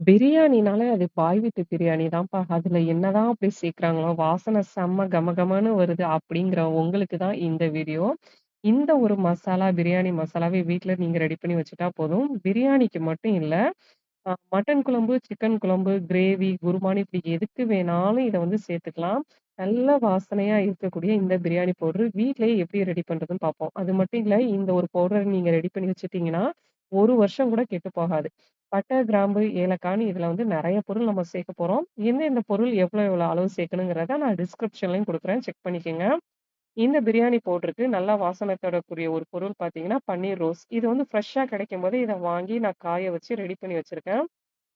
பிரியாணினாலே அது பாய் வீட்டு பிரியாணி தான்ப்பா. அதுல என்னதான் அப்படி சேர்க்கிறாங்களோ, வாசனை செம்ம கமகமன்னு வருது அப்படிங்கிற உங்களுக்கு தான் இந்த வீடியோ. இந்த ஒரு மசாலா, பிரியாணி மசாலாவே வீட்ல நீங்க ரெடி பண்ணி வச்சுட்டா போதும். பிரியாணிக்கு மட்டும் இல்ல, அ மட்டன் குழம்பு, சிக்கன் குழம்பு, கிரேவி, குருமானி இப்படி எதுக்கு வேணாலும் இத வந்து சேர்த்துக்கலாம். நல்ல வாசனையா இருக்கக்கூடிய இந்த பிரியாணி பவுடர் வீட்லயே எப்படி ரெடி பண்றதுன்னு பார்ப்போம். அது மட்டும் இல்ல, இந்த ஒரு பவுடர் நீங்க ரெடி பண்ணி வச்சுட்டீங்கன்னா, ஒரு வருஷம் கூட கெட்டு போகாது. பட்டை, கிராம்பு, ஏலக்காய்ன்னு இதுல வந்து நெறைய பொருள் நம்ம சேர்க்க போறோம். எந்தெந்த பொருள் எவ்வளோ எவ்வளோ அளவு சேர்க்கணுங்கிறத நான் டிஸ்கிரிப்ஷன்லயும் குடுக்குறேன். செக் பண்ணிக்கங்க. இந்த பிரியாணி பவுடருக்கு நல்லா வாசனை தரக்கூடிய ஒரு பொருள் பார்த்தீங்கன்னா, பன்னீர் ரோஸ். இது வந்து ஃப்ரெஷ்ஷா கிடைக்கும்போது இத வாங்கி நான் காய வச்சு ரெடி பண்ணி வச்சிருக்கேன்.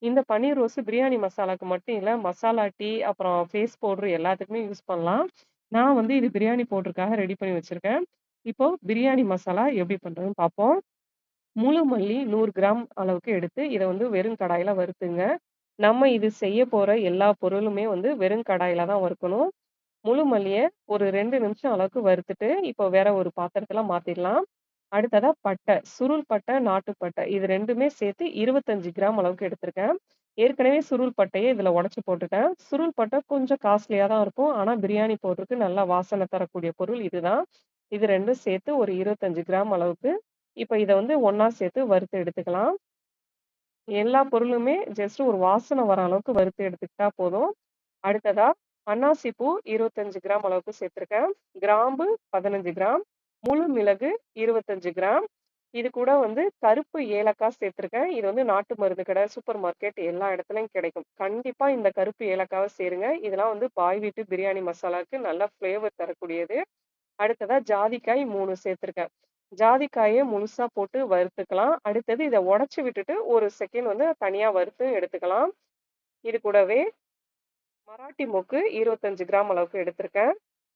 இந்த பன்னீர் ரோஸ் பிரியாணி மசாலாக்கு மட்டும் இல்ல, மசாலா டீ, அப்புறம் ஃபேஸ் பவுடர் எல்லாத்துக்குமே யூஸ் பண்ணலாம். நான் வந்து இது பிரியாணி பவுடருக்காக ரெடி பண்ணி வச்சிருக்கேன். இப்போ பிரியாணி மசாலா எப்படி பண்றதுன்னு பார்ப்போம். முழு மல்லி நூறு கிராம் அளவுக்கு எடுத்து, இதை வந்து வெறும் கடாயில வறுத்துங்க. நம்ம இது செய்ய போற எல்லா பொருளுமே வந்து வெறும் கடாயில தான் வறுக்கணும். முழு மல்லியை ஒரு ரெண்டு நிமிஷம் அளவுக்கு வறுத்துட்டு, இப்போ வேற ஒரு பாத்திரத்துல மாத்திடலாம். அடுத்ததா பட்டை, சுருள் பட்டை, நாட்டு பட்டை இது ரெண்டுமே சேர்த்து 25 கிராம் அளவுக்கு எடுத்திருக்கேன். ஏற்கனவே சுருள் பட்டையை இதுல உடச்சு போட்டுட்டேன். சுருள் பட்டை கொஞ்சம் காஸ்ட்லியா தான் இருக்கும். ஆனா பிரியாணி போடுறதுக்கு நல்லா வாசனை தரக்கூடிய பொருள் இதுதான். இது ரெண்டும் சேர்த்து ஒரு 25 கிராம் அளவுக்கு இப்ப இத வந்து ஒன்றா சேர்த்து வறுத்து எடுத்துக்கலாம். எல்லா பொருளுமே ஜஸ்ட் ஒரு வாசனை வர அளவுக்கு வறுத்து எடுத்துக்கிட்டா போதும். அடுத்ததா அன்னாசி பூ 25 கிராம் அளவுக்கு சேர்த்திருக்கேன். கிராம்பு 15 கிராம், முழு மிளகு 25 கிராம். இது கூட வந்து கருப்பு ஏலக்காய் சேர்த்துருக்கேன் இது வந்து நாட்டு மருந்து கடை, சூப்பர் மார்க்கெட் எல்லா இடத்துலயும் கிடைக்கும். கண்டிப்பா இந்த கருப்பு ஏலக்காவ சேருங்க. இதெல்லாம் வந்து பாய் வீட்டு பிரியாணி மசாலாக்கு நல்ல ஃப்ளேவர் தரக்கூடியது. அடுத்ததா ஜாதிக்காய் மூணு சேர்த்துருக்கேன் ஜாதிக்காயை முழுசா போட்டு வறுத்துக்கலாம். அடுத்தது இதை உடச்சி விட்டுட்டு, ஒரு செகண்ட் வந்து தனியா வறுத்து எடுத்துக்கலாம். இது கூடவே மராட்டி மொக்கு 25 கிராம் அளவுக்கு எடுத்திருக்கேன்.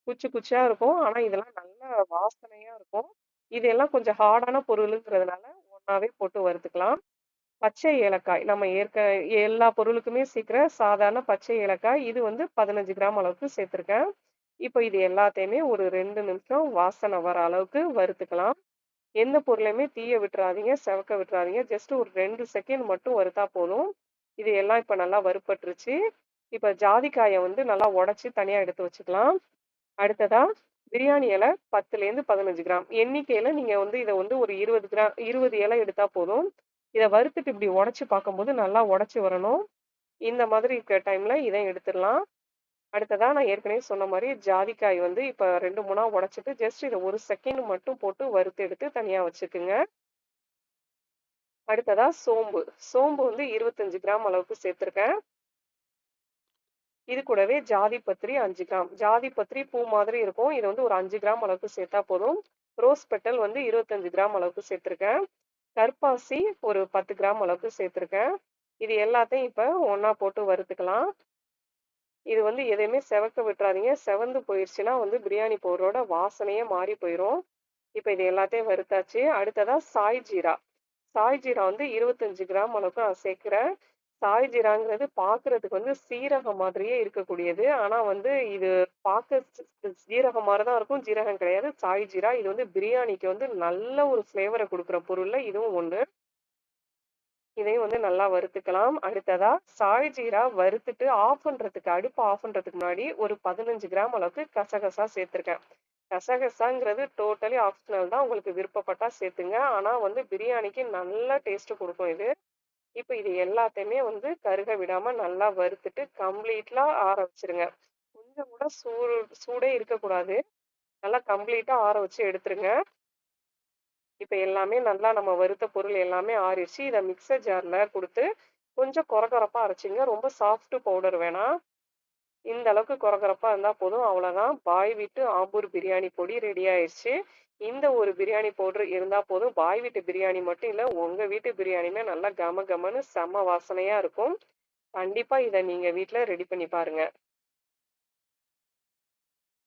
குச்சி குச்சியா இருக்கும். ஆனா இதெல்லாம் நல்ல வாசனையா இருக்கும். இதெல்லாம் கொஞ்சம் ஹார்டான பொருளுங்கிறதுனால ஒன்றாவே போட்டு வறுத்துக்கலாம். பச்சை ஏலக்காய் நம்ம ஏற்க எல்லா பொருளுக்குமே சீக்கிரம் சாதாரண பச்சை ஏலக்காய். இது வந்து 15 கிராம் அளவுக்கு சேர்த்துருக்கேன் இப்போ இது எல்லாத்தையுமே ஒரு ரெண்டு நிமிஷம் வாசனை வர அளவுக்கு வறுத்துக்கலாம். எந்த பொருளையுமே தீய விட்டுறாதீங்க, செவக்க விட்டுறாதீங்க. ஜஸ்ட் ஒரு ரெண்டு செகண்ட் மட்டும் வறுத்தா போதும். இது எல்லாம் இப்போ நல்லா வறுப்பட்டுருச்சு இப்போ ஜாதிக்காயை வந்து நல்லா உடச்சி தனியாக எடுத்து வச்சுக்கலாம். அடுத்ததா பிரியாணி இலை 10லேருந்து 15 கிராம். எண்ணிக்கையில் நீங்கள் வந்து இதை வந்து ஒரு 20 கிராம் 20 இலை எடுத்தால் போதும். இதை வறுத்துட்டு இப்படி உடச்சி பார்க்கும்போது நல்லா உடச்சி வரணும். இந்த மாதிரி இருக்கிற டைமில் இதை எடுத்துடலாம் அடுத்ததா நான் ஏற்கனவே சொன்ன மாதிரி ஜாதிக்காய் வந்து இப்ப ரெண்டு மூணா உடைச்சிட்டு ஜஸ்ட் இத ஒரு செகண்ட் மட்டும் போட்டு வறுத்து எடுத்து தனியா வச்சுக்குங்க. அடுத்ததா சோம்பு. சோம்பு வந்து 25 கிராம் அளவுக்கு சேர்த்திருக்கேன். இது கூடவே ஜாதி பத்திரி அஞ்சு கிராம். ஜாதி பத்திரி பூ மாதிரி இருக்கும். இது வந்து ஒரு அஞ்சு கிராம் அளவுக்கு சேர்த்தா போதும். ரோஸ் பெட்டல் வந்து 25 கிராம் அளவுக்கு சேர்த்திருக்கேன். கற்பாசி ஒரு 10 கிராம் அளவுக்கு சேர்த்திருக்கேன். இது எல்லாத்தையும் இப்ப ஒன்னா போட்டு வறுத்துக்கலாம். இது வந்து எதையுமே செவக்க விட்டுறாதீங்க. செவந்து போயிடுச்சுன்னா வந்து பிரியாணி பவுடரோட வாசனையே மாறி போயிடும் இப்போ இது எல்லாத்தையும் வறுத்தாச்சு. அடுத்ததா சாய் ஜீரா. சாய் ஜீரா வந்து 25 கிராம் அளவுக்கு நான் சேர்க்குறேன் சாய் ஜீராங்கிறது பார்க்கறதுக்கு வந்து சீரகம் மாதிரியே இருக்கக்கூடியது. ஆனால் வந்து இது பார்க்க ஜீரகம் மாதிரி தான் இருக்கும். ஜீரகம் கிடையாது. சாய் ஜீரா. இது வந்து பிரியாணிக்கு வந்து நல்ல ஒரு ஃப்ளேவரை கொடுக்குற பொருளில் இதுவும் ஒன்று இதையும் வந்து நல்லா வறுத்துக்கலாம். அடுத்ததா சாய் ஜீரா வறுத்துட்டு ஆஃப் பண்றதுக்கு அடுப்பு ஆஃப் பண்றதுக்கு முன்னாடி ஒரு 15 கிராம் அளவுக்கு கசகசா சேர்த்திருக்கேன். கசகசாங்கிறது டோட்டலி ஆப்ஷனல் தான். உங்களுக்கு விருப்பப்பட்டா சேர்த்துங்க. ஆனா வந்து பிரியாணிக்கு நல்ல டேஸ்ட் கொடுக்கும் இது. இப்போ இது எல்லாத்தையுமே வந்து கருக விடாம நல்லா வறுத்துட்டு கம்ப்ளீட்லா ஆற வச்சிருங்க கொஞ்சம் கூட சூடு சூடே இருக்கக்கூடாது. நல்லா கம்ப்ளீட்டா ஆற வச்சு எடுத்துருங்க. இப்ப எல்லாமே நல்லா நம்ம வறுத்த பொருள் எல்லாமே ஆறிடுச்சு. இதை மிக்ஸர் ஜார்ல கொடுத்து கொஞ்சம் கொர அரைச்சிங்க ரொம்ப சாஃப்ட் பவுடர் வேணாம். இந்த அளவுக்கு கொர இருந்தால் இருந்தா போதும். அவ்வளோதான். பாய் வீட்டு ஆம்பூர் பிரியாணி பொடி ரெடி ஆயிடுச்சு இந்த ஒரு பிரியாணி பவுடர் இருந்தா போதும். பாய் வீட்டு பிரியாணி மட்டும் இல்ல, உங்க வீட்டு பிரியாணியுமே நல்லா கம கமன்னு செம்ம வாசனையா இருக்கும். கண்டிப்பா இதை நீங்க வீட்டில் ரெடி பண்ணி பாருங்க.